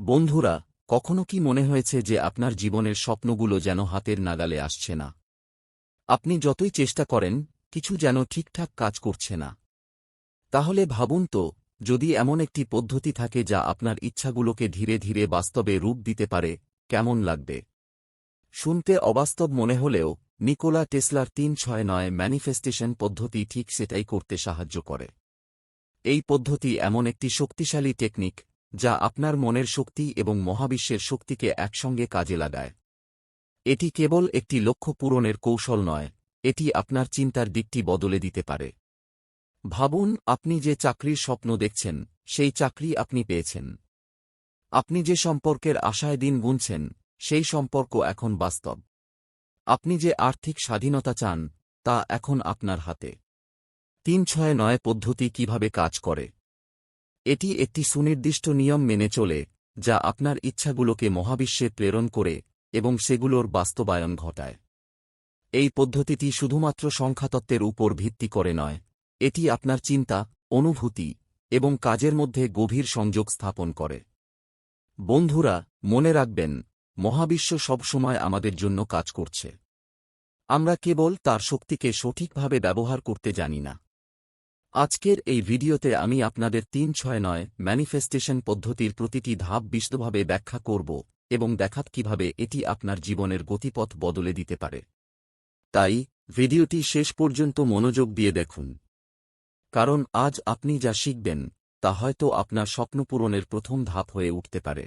বন্ধুরা, কখনো কি মনে হয়েছে যে আপনার জীবনের স্বপ্নগুলো যেন হাতের নাগালে আসছে না? আপনি যতই চেষ্টা করেন, কিছু যেন ঠিকঠাক কাজ করছে না। তাহলে ভাবুন তো, যদি এমন একটি পদ্ধতি থাকে যা আপনার ইচ্ছাগুলোকে ধীরে ধীরে বাস্তবে রূপ দিতে পারে, কেমন লাগবে? শুনতে অবাস্তব মনে হলেও, নিকোলা টেসলার তিন ছয় নয় ম্যানিফেস্টেশন পদ্ধতি ঠিক সেটাই করতে সাহায্য করে। এই পদ্ধতি এমন একটি শক্তিশালী টেকনিক যা আপনার মনের শক্তি এবং মহাবিশ্বের শক্তিকে একসঙ্গে কাজে লাগায়। এটি কেবল একটি লক্ষ্য পূরণের কৌশল নয়, এটি আপনার চিন্তার দিকটি বদলে দিতে পারে। ভাবুন, আপনি যে চাকরির স্বপ্ন দেখছেন, সেই চাকরি আপনি পেয়েছেন। আপনি যে সম্পর্কের আশায় দিন গুনছেন, সেই সম্পর্ক এখন বাস্তব। আপনি যে আর্থিক স্বাধীনতা চান, তা এখন আপনার হাতে। তিন ছয় নয় পদ্ধতি কীভাবে কাজ করে। এটি একটি সুনির্দিষ্ট নিয়ম মেনে চলে, যা আপনার ইচ্ছাগুলোকে মহাবিশ্বে প্রেরণ করে এবং সেগুলোর বাস্তবায়ন ঘটায়। এই পদ্ধতিটি শুধুমাত্র সংখ্যাতত্ত্বের উপর ভিত্তি করে নয়, এটি আপনার চিন্তা, অনুভূতি এবং কাজের মধ্যে গভীর সংযোগ স্থাপন করে। বন্ধুরা, মনে রাখবেন, মহাবিশ্ব সবসময় আমাদের জন্য কাজ করছে। আমরা কেবল তার শক্তিকে সঠিকভাবে ব্যবহার করতে জানি না। আজকের এই ভিডিওতে আমি আপনাদের তিন ছয় নয় ম্যানিফেস্টেশন পদ্ধতির প্রতিটি ধাপ বিশদভাবে ব্যাখ্যা করব এবং দেখাত কীভাবে এটি আপনার জীবনের গতিপথ বদলে দিতে পারে। তাই, ভিডিওটি শেষ পর্যন্ত মনোযোগ দিয়ে দেখুন। কারণ আজ আপনি যা শিখবেন, তা হয়তো আপনার স্বপ্ন পূরণের প্রথম ধাপ হয়ে উঠতে পারে।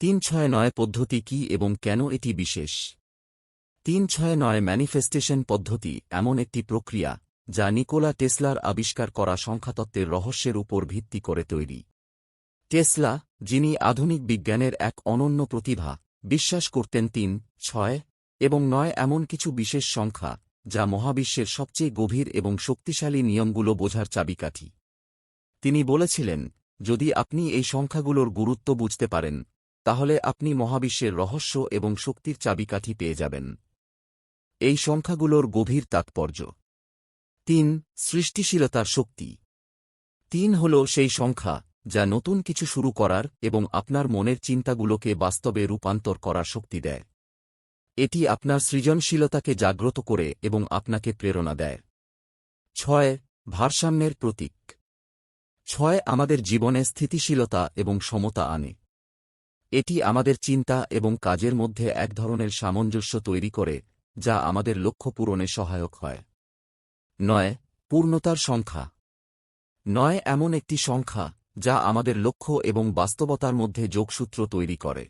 তিন ছয় নয় পদ্ধতি কি এবং কেন এটি বিশেষ? তিন ছয় নয় ম্যানিফেস্টেশন পদ্ধতি এমন একটি প্রক্রিয়া যা নিকোলা টেসলার আবিষ্কার করা সংখ্যাতত্ত্বের রহস্যের উপর ভিত্তি করে তৈরি। টেসলা, যিনি আধুনিক বিজ্ঞানের এক অনন্য প্রতিভা, বিশ্বাস করতেন তিন, ছয় এবং নয় এমন কিছু বিশেষ সংখ্যা, যা মহাবিশ্বের সবচেয়ে গভীর এবং শক্তিশালী নিয়মগুলো বোঝার চাবিকাঠি। তিনি বলেছিলেন, যদি আপনি এই সংখ্যাগুলোর গুরুত্ব বুঝতে পারেন, তাহলে আপনি মহাবিশ্বের রহস্য এবং শক্তির চাবিকাঠি পেয়ে যাবেন। এই সংখ্যাগুলোর গভীর তাৎপর্য। তিন, সৃষ্টিশীলতার শক্তি। তিন হল সেই সংখ্যা, যা নতুন কিছু শুরু করার এবং আপনার মনের চিন্তাগুলোকে বাস্তবে রূপান্তর করার শক্তি দেয়। এটি আপনার সৃজনশীলতাকে জাগ্রত করে এবং আপনাকে প্রেরণা দেয়। ছয়, ভারসাম্যের প্রতীক। ছয়, আমাদের জীবনে স্থিতিশীলতা এবং সমতা আনে। এটি আমাদের চিন্তা এবং কাজের মধ্যে এক ধরনের সামঞ্জস্য তৈরি করে, যা আমাদের লক্ষ্য পূরণে সহায়ক হয়। নয়, পূর্ণতার সংখ্যা। নয়, এমন একটি সংখ্যা যা আমাদের লক্ষ্য এবং বাস্তবতার মধ্যে যোগসূত্র তৈরি করে।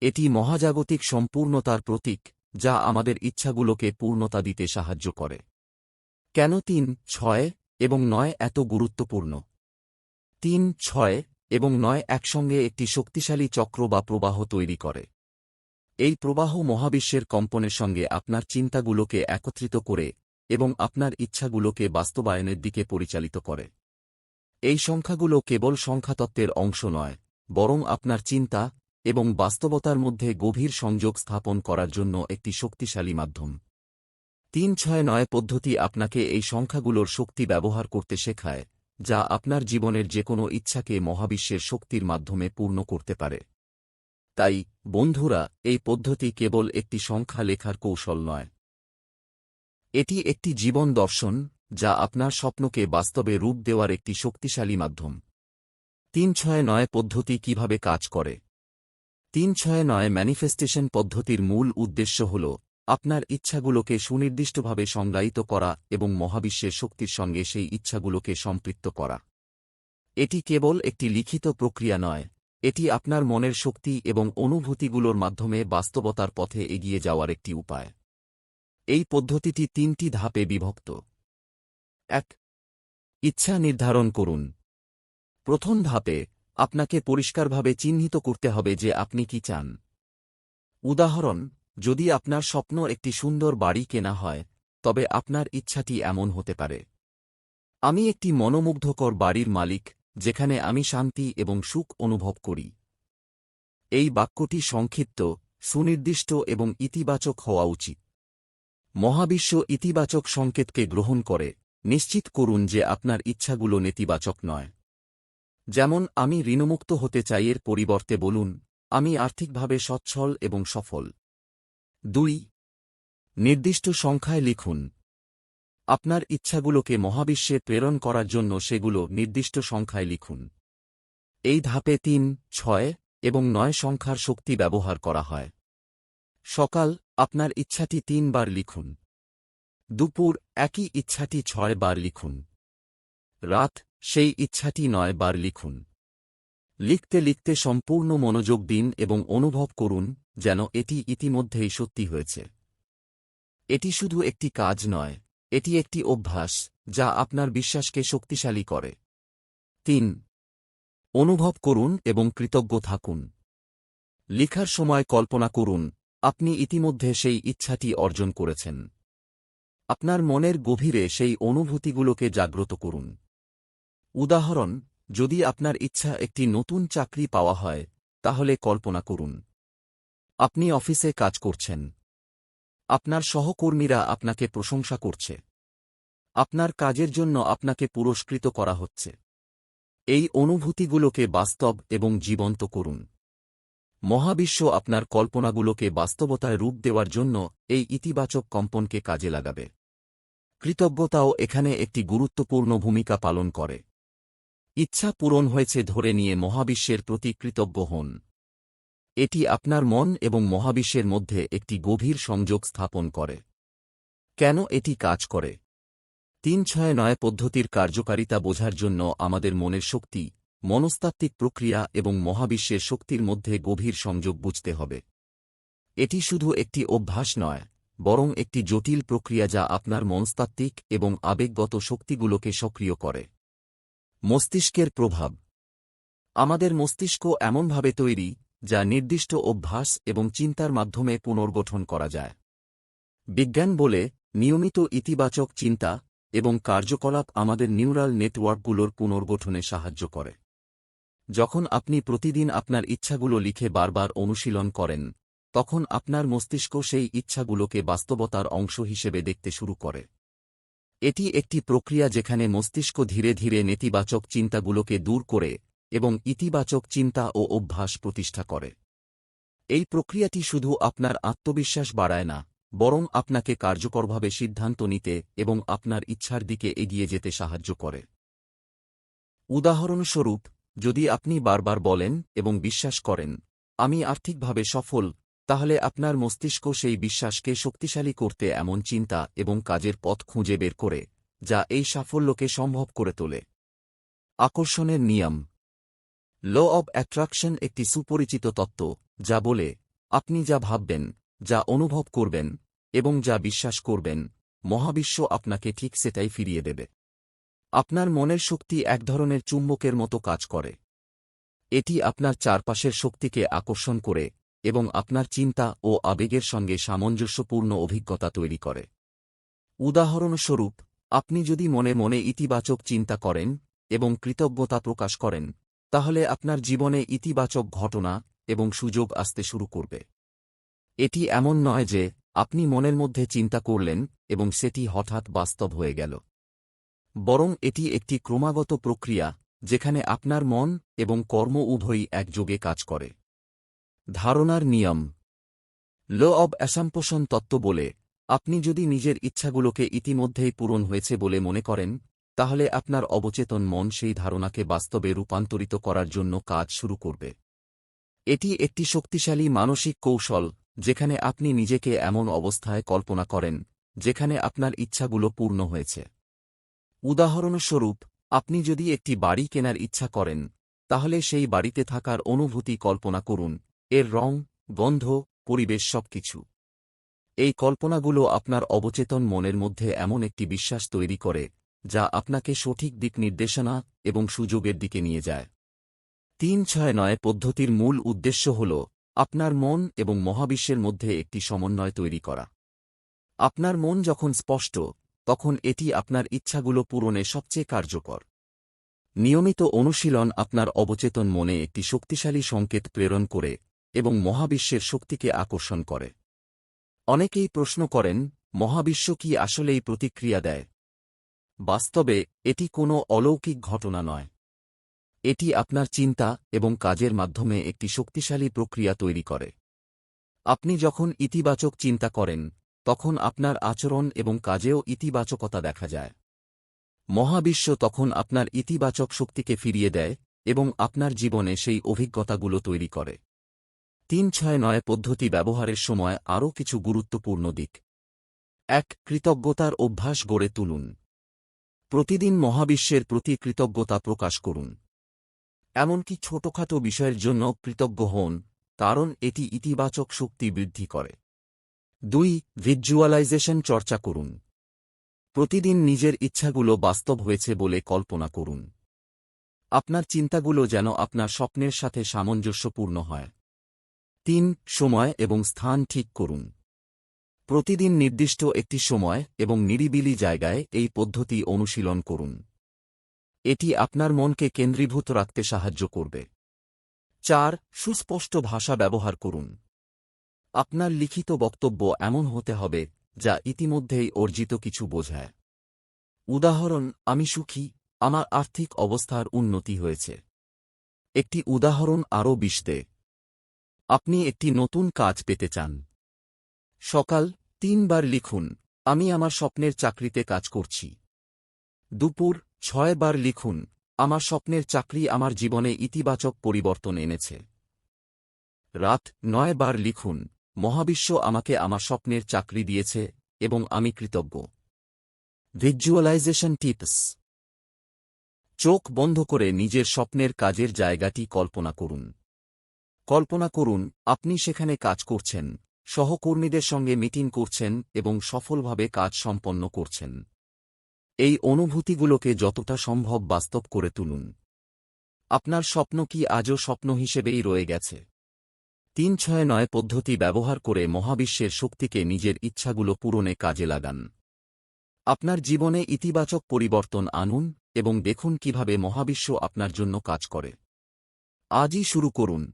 এটি মহাজাগতিক সম্পূর্ণতার প্রতীক যা আমাদের ইচ্ছাগুলোকে পূর্ণতা দিতে সাহায্য করে। কেন তিন, ছয় এবং নয় এত গুরুত্বপূর্ণ? তিন, ছয় এবং নয় একসঙ্গে একটি শক্তিশালী চক্র বা প্রবাহ তৈরি করে। এই প্রবাহ মহাবিশ্বের কম্পনের সঙ্গে আপনার চিন্তাগুলোকে একত্রিত করে এবং আপনার ইচ্ছাগুলোকে বাস্তবায়নের দিকে পরিচালিত করে। এই সংখ্যাগুলো কেবল সংখ্যাতত্ত্বের অংশ নয়, বরং আপনার চিন্তা এবং বাস্তবতার মধ্যে গভীর সংযোগ স্থাপন করার জন্য একটি শক্তিশালী মাধ্যম। তিন ছয় নয় পদ্ধতি আপনাকে এই সংখ্যাগুলোর শক্তি ব্যবহার করতে শেখায়, যা আপনার জীবনের যে কোনো ইচ্ছাকে মহাবিশ্বের শক্তির মাধ্যমে পূর্ণ করতে পারে। তাই, বন্ধুরা, এই পদ্ধতি কেবল একটি সংখ্যা লেখার কৌশল নয় এটি একটি জীবন দর্শন, যা আপনার স্বপ্নকে বাস্তবে রূপ দেওয়ার একটি শক্তিশালী মাধ্যম। তিন ছয় নয় পদ্ধতি কীভাবে কাজ করে? তিন ছয় নয় ম্যানিফেস্টেশন পদ্ধতির মূল উদ্দেশ্য হল আপনার ইচ্ছাগুলোকে সুনির্দিষ্টভাবে সংজ্ঞায়িত করা এবং মহাবিশ্বের শক্তির সঙ্গে সেই ইচ্ছাগুলোকে সম্পৃক্ত করা। এটি কেবল একটি লিখিত প্রক্রিয়া নয়, এটি আপনার মনের শক্তি এবং অনুভূতিগুলোর মাধ্যমে বাস্তবতার পথে এগিয়ে যাওয়ার একটি উপায়। এই পদ্ধতিটি তিনটি ধাপে বিভক্ত। এক, ইচ্ছা নির্ধারণ করুন। প্রথম ধাপে আপনাকে পরিষ্কারভাবে চিহ্নিত করতে হবে যে আপনি কি চান। উদাহরণ, যদি আপনার স্বপ্ন একটি সুন্দর বাড়ি কেনা হয়, তবে আপনার ইচ্ছাটি এমন হতে পারে। আমি একটি মনোমুগ্ধকর বাড়ির মালিক, যেখানে আমি শান্তি এবং সুখ অনুভব করি। এই বাক্যটি সংক্ষিপ্ত, সুনির্দিষ্ট এবং ইতিবাচক হওয়া উচিত। মহাবিশ্ব ইতিবাচক সংকেতকে গ্রহণ করে, নিশ্চিত করুন যে আপনার ইচ্ছাগুলো নেতিবাচক নয়। যেমন, আমি ঋণমুক্ত হতে চাই এর পরিবর্তে বলুন, আমি আর্থিকভাবে সচ্ছল এবং সফল। দুই, নির্দিষ্ট সংখ্যায় লিখুন, আপনার ইচ্ছাগুলোকে মহাবিশ্বে প্রেরণ করার জন্য সেগুলো নির্দিষ্ট সংখ্যায় লিখুন। এই ধাপে তিন, ছয় এবং নয় সংখ্যার শক্তি ব্যবহার করা হয়। সকাল, আপনার ইচ্ছাটি তিনবার লিখুন। দুপুর, একই ইচ্ছাটি ছয় বার লিখুন। রাত, সেই ইচ্ছাটি নয় বার লিখুন। লিখতে লিখতে সম্পূর্ণ মনোযোগ দিন এবং অনুভব করুন যেন এটি ইতিমধ্যেই সত্যি হয়েছে। এটি শুধু একটি কাজ নয়, এটি একটি অভ্যাস যা আপনার বিশ্বাসকে শক্তিশালী করে। তিন, অনুভব করুন এবং কৃতজ্ঞ থাকুন। লিখার সময় কল্পনা করুন আপনি ইতিমধ্যে সেই ইচ্ছাটি অর্জন করেছেন। আপনার মনের গভীরে সেই অনুভূতিগুলোকে জাগ্রত করুন। উদাহরণ, যদি আপনার ইচ্ছা একটি নতুন চাকরি পাওয়া হয়, তাহলে কল্পনা করুন। আপনি অফিসে কাজ করছেন। আপনার সহকর্মীরা আপনাকে প্রশংসা করছে। আপনার কাজের জন্য আপনাকে পুরস্কৃত করা হচ্ছে। এই অনুভূতিগুলোকে বাস্তব এবং জীবন্ত করুন। মহাবিশ্ব আপনার কল্পনাগুলোকে বাস্তবতায় রূপ দেওয়ার জন্য এই ইতিবাচক কম্পনকে কাজে লাগাবে। কৃতজ্ঞতাও এখানে একটি গুরুত্বপূর্ণ ভূমিকা পালন করে। ইচ্ছা পূরণ হয়েছে ধরে নিয়ে মহাবিশ্বের প্রতি কৃতজ্ঞ হন। এটি আপনার মন এবং মহাবিশ্বের মধ্যে একটি গভীর সংযোগ স্থাপন করে। কেন এটি কাজ করে? তিন ছয় নয় পদ্ধতির কার্যকারিতা বোঝার জন্য আমাদের মনের শক্তি মনস্তাত্ত্বিক প্রক্রিয়া এবং মহাবিশ্বের শক্তির মধ্যে গভীর সংযোগ বুঝতে হবে। এটি শুধু একটি অভ্যাস নয়, বরং একটি জটিল প্রক্রিয়া যা আপনার মনস্তাত্ত্বিক এবং আবেগগত শক্তিগুলোকে সক্রিয় করে। মস্তিষ্কের প্রভাব। আমাদের মস্তিষ্ক এমনভাবে তৈরি, যা নির্দিষ্ট অভ্যাস এবং চিন্তার মাধ্যমে পুনর্গঠন করা যায়। বিজ্ঞান বলে, নিয়মিত ইতিবাচক চিন্তা এবং কার্যকলাপ আমাদের নিউরাল নেটওয়ার্কগুলোর পুনর্গঠনে সাহায্য করে। যখন আপনি প্রতিদিন আপনার ইচ্ছাগুলো লিখে বারবার অনুশীলন করেন, তখন আপনার মস্তিষ্ক সেই ইচ্ছাগুলোকে বাস্তবতার অংশ হিসেবে দেখতে শুরু করে। এটি একটি প্রক্রিয়া যেখানে মস্তিষ্ক ধীরে ধীরে নেতিবাচক চিন্তাগুলোকে দূর করে এবং ইতিবাচক চিন্তা ও অভ্যাস প্রতিষ্ঠা করে। এই প্রক্রিয়াটি শুধু আপনার আত্মবিশ্বাস বাড়ায় না, বরং আপনাকে কার্যকরভাবে সিদ্ধান্ত নিতে এবং আপনার ইচ্ছার দিকে এগিয়ে যেতে সাহায্য করে। উদাহরণস্বরূপ যদি আপনি বারবার বলেন এবং বিশ্বাস করেন, আমি আর্থিকভাবে সফল, তাহলে আপনার মস্তিষ্ক সেই বিশ্বাসকে শক্তিশালী করতে এমন চিন্তা এবং কাজের পথ খুঁজে বের করে, যা এই সাফল্যকে সম্ভব করে তোলে। আকর্ষণের নিয়ম। ল অব অ্যাট্রাকশন একটি সুপরিচিত তত্ত্ব, যা বলে, আপনি যা ভাববেন, যা অনুভব করবেন এবং যা বিশ্বাস করবেন, মহাবিশ্ব আপনাকে ঠিক সেটাই ফিরিয়ে দেবে। আপনার মনের শক্তি এক ধরনের চুম্বকের মতো কাজ করে। এটি আপনার চারপাশের শক্তিকে আকর্ষণ করে এবং আপনার চিন্তা ও আবেগের সঙ্গে সামঞ্জস্যপূর্ণ অভিজ্ঞতা তৈরি করে। উদাহরণস্বরূপ, আপনি যদি মনে মনে ইতিবাচক চিন্তা করেন এবং কৃতজ্ঞতা প্রকাশ করেন, তাহলে আপনার জীবনে ইতিবাচক ঘটনা এবং সুযোগ আসতে শুরু করবে। এটি এমন নয় যে আপনি মনের মধ্যে চিন্তা করলেন এবং সেটি হঠাৎ বাস্তব হয়ে গেল। বরং এটি একটি ক্রমাগত প্রক্রিয়া, যেখানে আপনার মন এবং কর্ম উভয়ই একযোগে কাজ করে। ধারণার নিয়ম। ল অব অ্যাসাম্পোষণ তত্ত্ব বলে, আপনি যদি নিজের ইচ্ছাগুলোকে ইতিমধ্যেই পূরণ হয়েছে বলে মনে করেন, তাহলে আপনার অবচেতন মন সেই ধারণাকে বাস্তবে রূপান্তরিত করার জন্য কাজ শুরু করবে। এটি একটি শক্তিশালী মানসিক কৌশল, যেখানে আপনি নিজেকে এমন অবস্থায় কল্পনা করেন, যেখানে আপনার ইচ্ছাগুলো পূর্ণ হয়েছে। উদাহরণস্বরূপ, আপনি যদি একটি বাড়ি কেনার ইচ্ছা করেন, তাহলে সেই বাড়িতে থাকার অনুভূতি কল্পনা করুন, এর রং, গন্ধ, পরিবেশ সবকিছু। এই কল্পনাগুলো আপনার অবচেতন মনের মধ্যে এমন একটি বিশ্বাস তৈরি করে, যা আপনাকে সঠিক দিক নির্দেশনা এবং সুযোগের দিকে নিয়ে যায়। তিন ছয় নয় পদ্ধতির মূল উদ্দেশ্য হল, আপনার মন এবং মহাবিশ্বের মধ্যে একটি সমন্বয় তৈরি করা। আপনার মন যখন স্পষ্ট তখন এটি আপনার ইচ্ছাগুলো পূরণে সবচেয়ে কার্যকর। নিয়মিত অনুশীলন আপনার অবচেতন মনে একটি শক্তিশালী সংকেত প্রেরণ করে এবং মহাবিশ্বের শক্তিকে আকর্ষণ করে। অনেকেই প্রশ্ন করেন, মহাবিশ্ব কি আসলেই প্রতিক্রিয়া দেয়? বাস্তবে এটি কোনো অলৌকিক ঘটনা নয়। এটি আপনার চিন্তা এবং কাজের মাধ্যমে একটি শক্তিশালী প্রক্রিয়া তৈরি করে। আপনি যখন ইতিবাচক চিন্তা করেন তখন আপনার আচরণ এবং কাজেও ইতিবাচকতা দেখা যায়। মহাবিশ্ব তখন আপনার ইতিবাচক শক্তিকে ফিরিয়ে দেয় এবং আপনার জীবনে সেই অভিজ্ঞতাগুলো তৈরি করে। তিন ছয় নয় পদ্ধতি ব্যবহারের সময় আরও কিছু গুরুত্বপূর্ণ দিক। এক, কৃতজ্ঞতার অভ্যাস গড়ে তুলুন। প্রতিদিন মহাবিশ্বের প্রতি কৃতজ্ঞতা প্রকাশ করুন। এমনকি ছোটখাটো বিষয়ের জন্য কৃতজ্ঞ হন, কারণ এটি ইতিবাচক শক্তি বৃদ্ধি করে। দুই ভিজুয়ালাইজেশন চর্চা করুন। প্রতিদিন নিজের ইচ্ছাগুলো বাস্তব হয়েছে বলে কল্পনা করুন। আপনার চিন্তাগুলো যেন আপনার স্বপ্নের সাথে সামঞ্জস্যপূর্ণ হয়। তিন, সময় এবং স্থান ঠিক করুন। প্রতিদিন নির্দিষ্ট একটি সময় এবং নিরিবিলি জায়গায় এই পদ্ধতি অনুশীলন করুন। এটি আপনার মনকে কেন্দ্রীভূত রাখতে সাহায্য করবে। চার, সুস্পষ্ট ভাষা ব্যবহার করুন। আপনার লিখিত বক্তব্য এমন হতে হবে, যা ইতিমধ্যেই অর্জিত কিছু বোঝায়। উদাহরণ, আমি সুখী, আমার আর্থিক অবস্থার উন্নতি হয়েছে। একটি উদাহরণ আরও বিশদে। আপনি একটি নতুন কাজ পেতে চান। সকাল, তিনবার লিখুন, আমি আমার স্বপ্নের চাকরিতে কাজ করছি। দুপুর ছয় বার লিখুন, আমার স্বপ্নের চাকরি আমার জীবনে ইতিবাচক পরিবর্তন এনেছে। রাত নয় বার লিখুন মহাবিশ্ব আমাকে আমার স্বপ্নের চাকরি দিয়েছে এবং আমি কৃতজ্ঞ। ভিজুয়ালাইজেশন টিপস চোখ বন্ধ করে নিজের স্বপ্নের কাজের জায়গাটি কল্পনা করুন। কল্পনা করুন, আপনি সেখানে কাজ করছেন, সহকর্মীদের সঙ্গে মিটিং করছেন এবং সফলভাবে কাজ সম্পন্ন করছেন। এই অনুভূতিগুলোকে যতটা সম্ভব বাস্তব করে তুলুন। আপনার স্বপ্ন কি আজও স্বপ্ন হিসেবেই রয়ে গেছে? তিন ছয় নয় পদ্ধতি ব্যবহার করে মহাবিশ্বের শক্তিকে নিজের ইচ্ছাগুলো পূরণে কাজে লাগান। আপনার জীবনে ইতিবাচক পরিবর্তন আনুন এবং দেখুন কীভাবে মহাবিশ্ব আপনার জন্য কাজ করে। আজই শুরু করুন।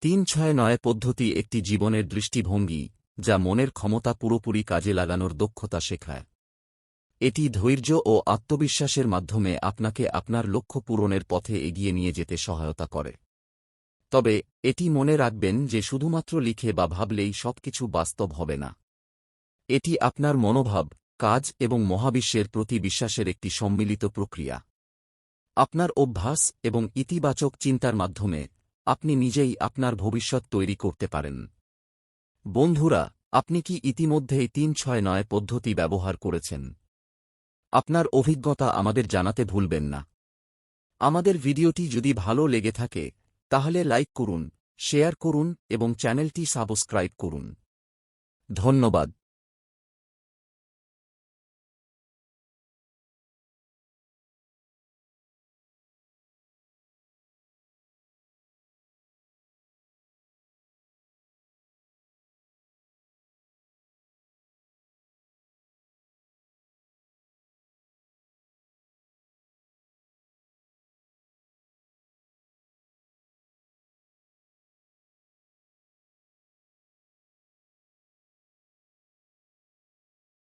তিন ছয় নয় পদ্ধতি একটি জীবনের দৃষ্টিভঙ্গি, যা মনের ক্ষমতা পুরোপুরি কাজে লাগানোর দক্ষতা শেখায়। এটি ধৈর্য ও আত্মবিশ্বাসের মাধ্যমে আপনাকে আপনার লক্ষ্য পূরণের পথে এগিয়ে নিয়ে যেতে সহায়তা করে। তবে, এটি মনে রাখবেন যে শুধুমাত্র লিখে বা ভাবলেই সবকিছু বাস্তব হবে না। এটি আপনার মনোভাব, কাজ এবং মহাবিশ্বের প্রতি বিশ্বাসের একটি সম্মিলিত প্রক্রিয়া। আপনার অভ্যাস এবং ইতিবাচক চিন্তার মাধ্যমে, আপনি নিজেই আপনার ভবিষ্যৎ তৈরি করতে পারেন। বন্ধুরা, আপনি কি ইতিমধ্যেই তিন ছয় নয় পদ্ধতি ব্যবহার করেছেন? আপনার অভিজ্ঞতা আমাদের জানাতে ভুলবেন না। আমাদের ভিডিওটি যদি ভালো লেগে থাকে তাহলে লাইক করুন শেয়ার করুন এবং চ্যানেলটি সাবস্ক্রাইব করুন। ধন্যবাদ।